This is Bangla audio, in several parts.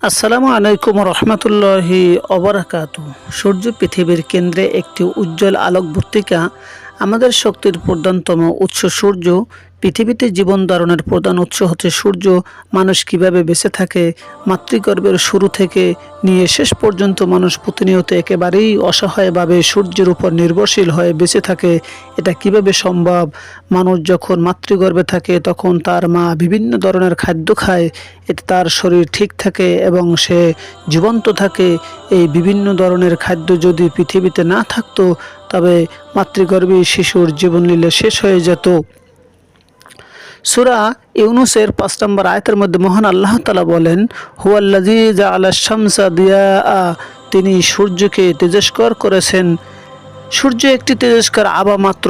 আসসালামু আলাইকুম রহমতুল্লাহি অবরাকাত সূর্য পৃথিবীর কেন্দ্রে একটি উজ্জ্বল আলোকবর্তিকা আমাদের শক্তির প্রধানতম উৎস সূর্য। পৃথিবীতে জীবন ধারণের প্রধান উৎস হচ্ছে সূর্য। মানুষ কীভাবে বেঁচে থাকে, মাতৃগর্ভের শুরু থেকে নিয়ে শেষ পর্যন্ত মানুষ প্রতিনিয়ত একেবারেই অসহায়ভাবে সূর্যের উপর নির্ভরশীল হয়ে বেঁচে থাকে, এটা কীভাবে সম্ভব? মানুষ যখন মাতৃগর্ভে থাকে, তখন তার মা বিভিন্ন ধরনের খাদ্য খায়, এতে তার শরীর ঠিক থাকে এবং সে জীবন্ত থাকে। এই বিভিন্ন ধরনের খাদ্য যদি পৃথিবীতে না থাকতো, তবে মাতৃগর্ভী শিশুর জীবনলীলা শেষ হয়ে যেত। সুরা ইউনুসের পাঁচ নম্বর আয়তের মধ্যে মহান আল্লাহ তালা বলেন হুয়াল্লাজি জা শামসা দিয়া তিনি সূর্যকে তেজস্কর করেছেন। সূর্য একটি তেজস্কর আবা মাত্র।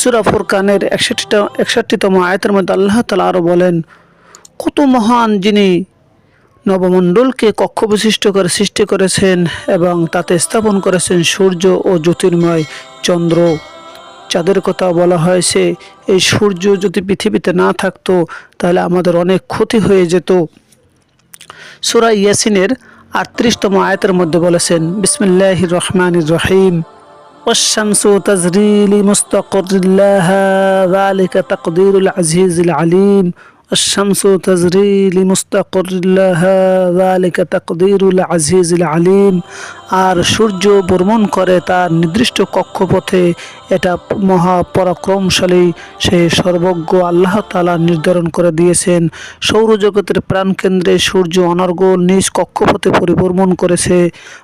সুরা ফুরকানের একষট্টিটা, একষট্টিতম আয়তের মধ্যে আল্লাহ তালা আরও বলেন, কত মহান যিনি নবমণ্ডলকে কক্ষ বিশিষ্ট করে সৃষ্টি করেছেন এবং তাতে স্থাপন করেছেন সূর্য ও জ্যোতির্ময় চন্দ্র। চাঁদের কথা বলা হয়েছে এই সূর্য যদি পৃথিবীতে না থাকতো তাহলে আমাদের অনেক ক্ষতি হয়ে যেত সুরা ইয়াসিনের আটত্রিশতম আয়তের মধ্যে বলেছেন বিসমিল্লাহ রহমান রহিম والشمس تجري لمستقر لها ذلك تقدير العزيز العليم الشمس تجري لمستقر لها ذلك تقدير العزيز العليم আর সূর্য ভ্রমণ করে তার নির্দিষ্ট কক্ষপথে এটা মহা পরাক্রমশালী সেই সর্বজ্ঞ আল্লাহ তালা নির্ধারণ করে দিয়েছেন সৌরজগতের প্রাণকেন্দ্রে সূর্য অনর্গল নিজ কক্ষপথে পরিভ্রমণ করেছে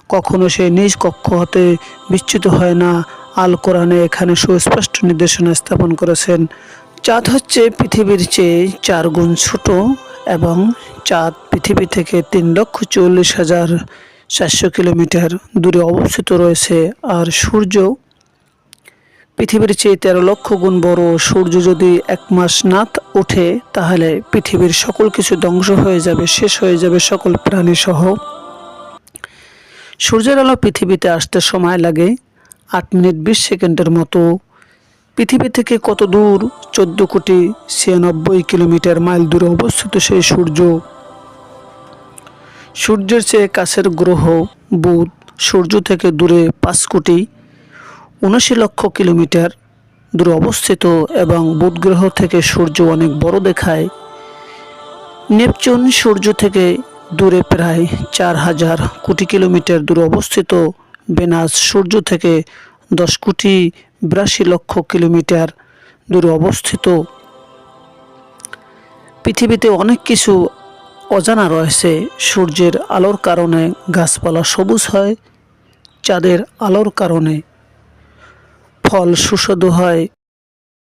কখনো সে নিজ কক্ষ হতে বিচ্যুত হয় না আল কোরআনে এখানে সুস্পষ্ট নির্দেশনা স্থাপন করেছেন চাঁদ হচ্ছে পৃথিবীর চেয়ে চার গুণ ছোট এবং চাঁদ পৃথিবী থেকে তিন লক্ষ চল্লিশ হাজার চারশো কিলোমিটার দূরে অবস্থিত রয়েছে। আর সূর্য পৃথিবীর চেয়ে তেরো লক্ষ গুণ বড়। সূর্য যদি এক মাস না ওঠে, তাহলে পৃথিবীর সকল কিছু ধ্বংস হয়ে যাবে, শেষ হয়ে যাবে সকল প্রাণী সহ সূর্যের আলো পৃথিবীতে আসতে সময় লাগে আট মিনিট বিশ সেকেন্ডের মতো। পৃথিবী থেকে কত দূর? চোদ্দ কোটি ছিয়ানব্বই কিলোমিটার মাইল দূরে অবস্থিত সেই সূর্য। সূর্যের চেয়ে কাছের গ্রহ বুধ সূর্য থেকে দূরে পাঁচ কোটি উনাশি লক্ষ কিলোমিটার দূরে অবস্থিত এবং বুধ গ্রহ থেকে সূর্য অনেক বড় দেখায়। নেপচুন সূর্য থেকে দূরে প্রায় চার হাজার কোটি কিলোমিটার দূরে অবস্থিত। বেনাস সূর্য থেকে দশ কোটি বিরাশি লক্ষ কিলোমিটার দূরে অবস্থিত। পৃথিবীতে অনেক কিছু অজানা রয়েছে। সূর্যের আলোর কারণে গাছপালা সবুজ হয়, চাঁদের আলোর কারণে ফল সুস্বাদু হয়।